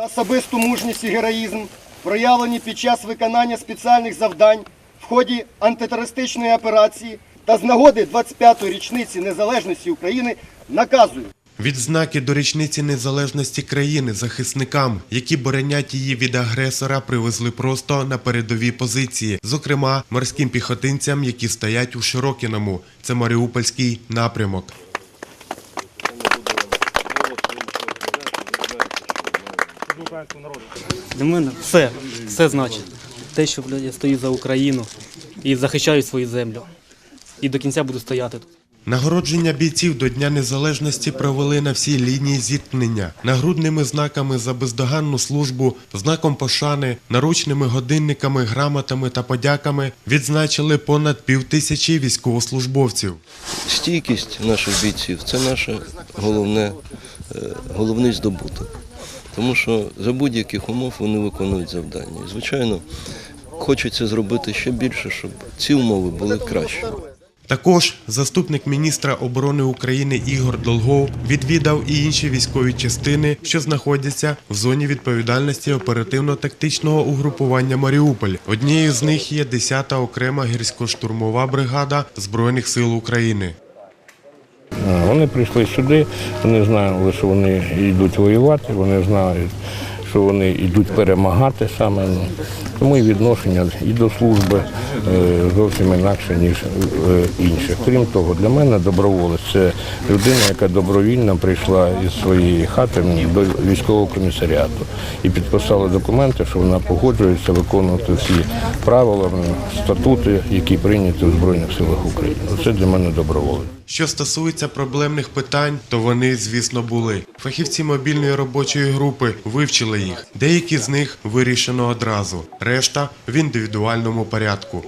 та особисту мужність і героїзм, проявлені під час виконання спеціальних завдань в ході антитерористичної операції та з нагоди 25-ї річниці незалежності України наказую Відзнаки до річниці незалежності країни захисникам, які боронять її від агресора, привезли просто на передові позиції, зокрема морським піхотинцям, які стоять у Широкіному. Це Маріупольський напрямок. Для мене все, все значить. Те, що я стою за Україну і захищаю свою землю. І до кінця буду стояти тут. Нагородження бійців до Дня Незалежності провели на всій лінії зіткнення нагрудними знаками за бездоганну службу, знаком пошани, наручними годинниками, грамотами та подяками відзначили понад півтисячі військовослужбовців. Стійкість наших бійців це наше головне, е, головний здобуток. Тому що за будь-яких умов вони виконують завдання. І, звичайно, хочеться зробити ще більше, щоб ці умови були кращими. Також заступник міністра оборони України Ігор Долгов відвідав і інші військові частини, що знаходяться в зоні відповідальності оперативно-тактичного угрупування Маріуполь. Однією з них є 10-та окрема гірсько-штурмова бригада Збройних сил України. Вони прийшли сюди, вони знали, що вони йдуть воювати, вони знають, що вони йдуть перемагати саме. Тому і відношення і до служби е, зовсім інакше, ніж е, інших. Крім того, для мене доброволець це людина, яка добровільно прийшла із своєї хати до військового комісаріату і підписала документи, що вона погоджується виконувати всі правила, статути, які прийняті у Збройних силах України. Це для мене доброволець. Що стосується проблемних питань, то вони, звісно, були. Фахівці мобільної робочої групи вивчили їх. Деякі з них вирішено одразу, решта в індивідуальному порядку.